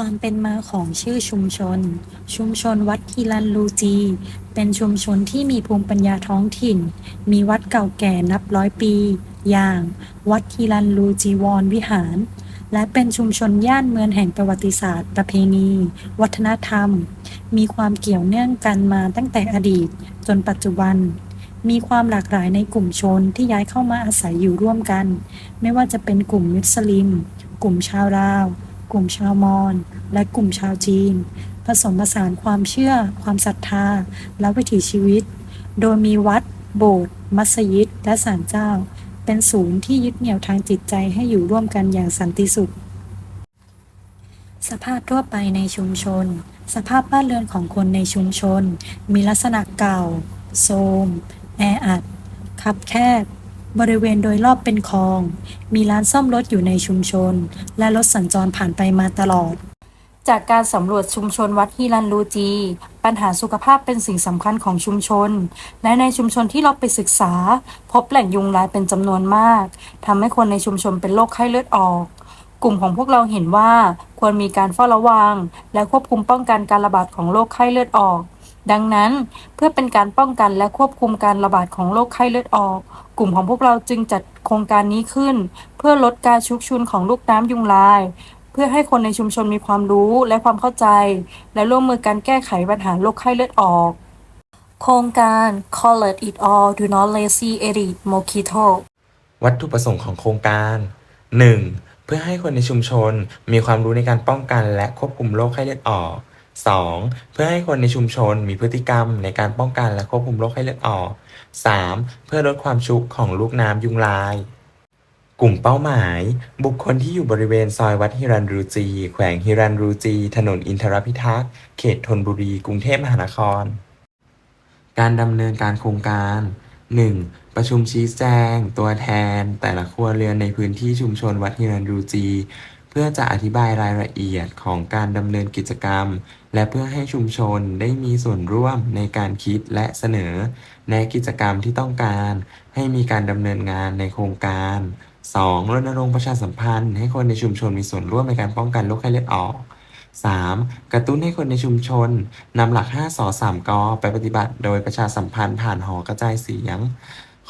ความเป็นมาของชื่อชุมชน ชุมชนวัดทีลันลูจี เป็นชุมชนที่มีภูมิปัญญาท้องถิ่น มีวัดเก่าแก่นับร้อยปี อย่าง วัดทีลันลูจีวรวิหาร และเป็นชุมชนย่านเมืองแห่งประวัติศาสตร์ ประเพณี วัฒนธรรม มีความเกี่ยวเนื่องกันมาตั้งแต่อดีต จนปัจจุบัน มีความหลากหลายในกลุ่มชนที่ย้ายเข้ามาอาศัยอยู่ร่วมกัน ไม่ว่าจะเป็นกลุ่มมุสลิม กลุ่มชาวลาว กลุ่มชาวมอญและกลุ่มชาวจีน ผสมผสานความเชื่อ ความศรัทธา และวิถีชีวิต โดยมีวัด โบสถ์มัสยิด และศาลเจ้า เป็นศูนย์ที่ยึดเหนี่ยวทางจิตใจให้อยู่ร่วมกันอย่างสันติสุข สภาพทั่วไปในชุมชน สภาพบ้านเรือนของคนในชุมชน มีลักษณะเก่า โทรมแออัดคับแคบ บริเวณโดยรอบเป็นคลอง มีร้านซ่อมรถอยู่ในชุมชน และรถสัญจรผ่านไปมาตลอด จากการสำรวจชุมชนวัดฮิรันลูจี ปัญหาสุขภาพเป็นสิ่งสำคัญของชุมชน และในชุมชนที่เราไปศึกษา พบแหล่งยุงลายเป็นจำนวนมากทำให้คนในชุมชนเป็นโรคไข้เลือดออกกลุ่มของพวกเราเห็นว่าควรมีการเฝ้าระวัง และควบคุมป้องกันการระบาดของโรคไข้เลือดออก ดังนั้นเพื่อเป็นการป้องกันและควบคุมการระบาดของโรคไข้เลือดออก กลุ่มของพวกเราจึงจัดโครงการนี้ขึ้น เพื่อลดการชุกชุนของลูกน้ำยุงลาย เพื่อให้คนในชุมชนมีความรู้และความเข้าใจ และร่วมมือกันแก้ไขปัญหาโรคไข้เลือดออก โครงการ Call it it all do not lazy edit mojito วัตถุประสงค์ของโครงการ 1. เพื่อให้คนในชุมชนมีความรู้ในการป้องกันและควบคุมโรคไข้เลือดออก 2. เพื่อให้คนในชุมชนมีพฤติกรรมในการป้องกันและควบคุมโรคไข้เลือดออก 3. เพื่อลดความชุกของลูกน้ำยุงลาย กลุ่มเป้าหมาย บุคคลที่อยู่บริเวณซอยวัดฮิรันรูจี แขวงฮิรันรูจี ถนนอินทรพิทักษ์ เขตธนบุรี กรุงเทพมหานคร การดำเนินการโครงการ 1. ประชุมชี้แจง ตัวแทน แต่ละครัวเรือนในพื้นที่ชุมชนวัดฮิรันรูจี พื่อจะอธิบายรายละเอียดของการดำเนินกิจกรรม และเพื่อให้ชุมชนได้มีส่วนร่วมในการคิดและเสนอแนกิจกรรมที่ต้องการ ให้มีการดำเนินงานในโครงการ 2. รณรงค์ประชาสัมพันธ์ ให้คนในชุมชนมีส่วนร่วมในการป้องกันโรคไข้เลือดออก 3. กระตุ้นให้คนในชุมชนนำหลัก 5สอ3กอไปปฏิบัติโดยประชาสัมพันธ์ผ่านหอกระจายเสียง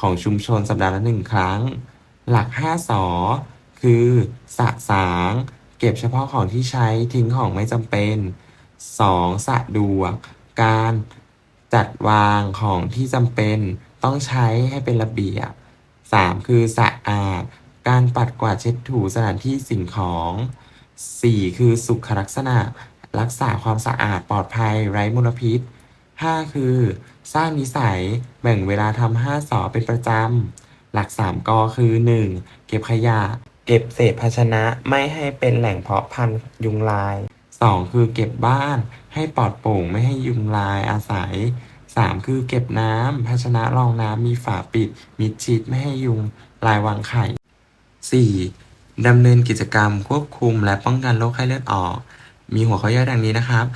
ของชุมชนสัปดาห์ละหนึ่งครั้ง หลัก 5สอ คือสะสาง เก็บเฉพาะของที่ใช้ทิ้งของไม่จำเป็น 2. สะดวก การจัดวางของที่จำเป็น ต้องใช้ให้เป็นระเบียบ 3. คือสะอาด การปัดกวาดเช็ดถูสถานที่สิ่งของ 4. คือสุขลักษณะ รักษาความสะอาดปลอดภัยไร้มลพิษ 5. คือ สร้างนิสัยแบ่งเวลาทำห้าสอเป็นประจำ หลัก 3กอคือ 1. เก็บขยะ เก็บเศษภาชนะไม่ให้เป็นแหล่งเพาะพันธุ์ยุงลาย 2. คือเก็บบ้านให้ปลอดโปร่งไม่ให้ยุงลายอาศัย 3. คือเก็บน้ำภาชนะรองน้ำมีฝาปิดมิดชิดไม่ให้ยุงลายวางไข่ 4. ดำเนินกิจกรรมควบคุมและป้องกันโรคไข้เลือดออก มีหัวข้อย่อยดังนี้นะครับ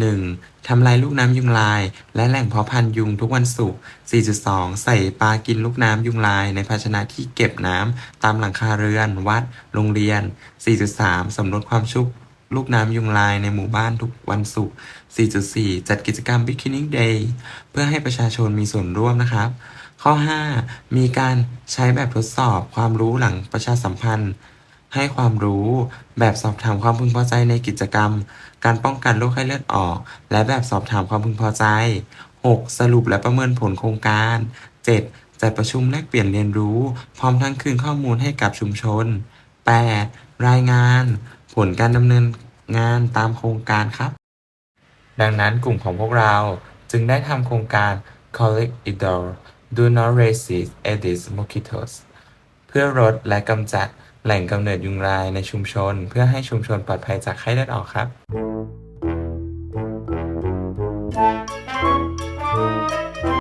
4.1 ทำลายลูกน้ำยุงลาย และแหล่งเพาะพันธุ์ยุงทุกวันศุกร์ 4.2 ใส่ปลากินลูกน้ำยุงลาย ในภาชนะที่เก็บน้ำตามหลังคาเรือน วัด โรงเรียน 4.3 สำรวจความชุกลูกน้ำยุงลายในหมู่บ้านทุกวันศุกร์ 4.4 จัดกิจกรรม Beginning Day เพื่อให้ประชาชนมีส่วนร่วมนะครับ ข้อ 5 มีการใช้แบบทดสอบความรู้หลังประชาสัมพันธ์ ให้ความรู้ แบบสอบถามความพึงพอใจในกิจกรรม การป้องกันโรคไข้เลือดออก และแบบสอบถามความพึงพอใจ 6. สรุปและประเมินผลโครงการ 7. จัดประชุมแลกเปลี่ยนเรียนรู้ พร้อมทั้งคืนข้อมูลให้กับชุมชน 8. รายงาน ผลการดำเนินงานตามโครงการครับ ดังนั้นกลุ่มของพวกเราจึงได้ทำโครงการ Collect Indoor Do Not Resist Aedes Mosquitoes เพื่อลดและกำจัด แหล่งกำเนิดยุงลายในชุมชน เพื่อให้ชุมชนปลอดภัยจากไข้เลือดออกครับ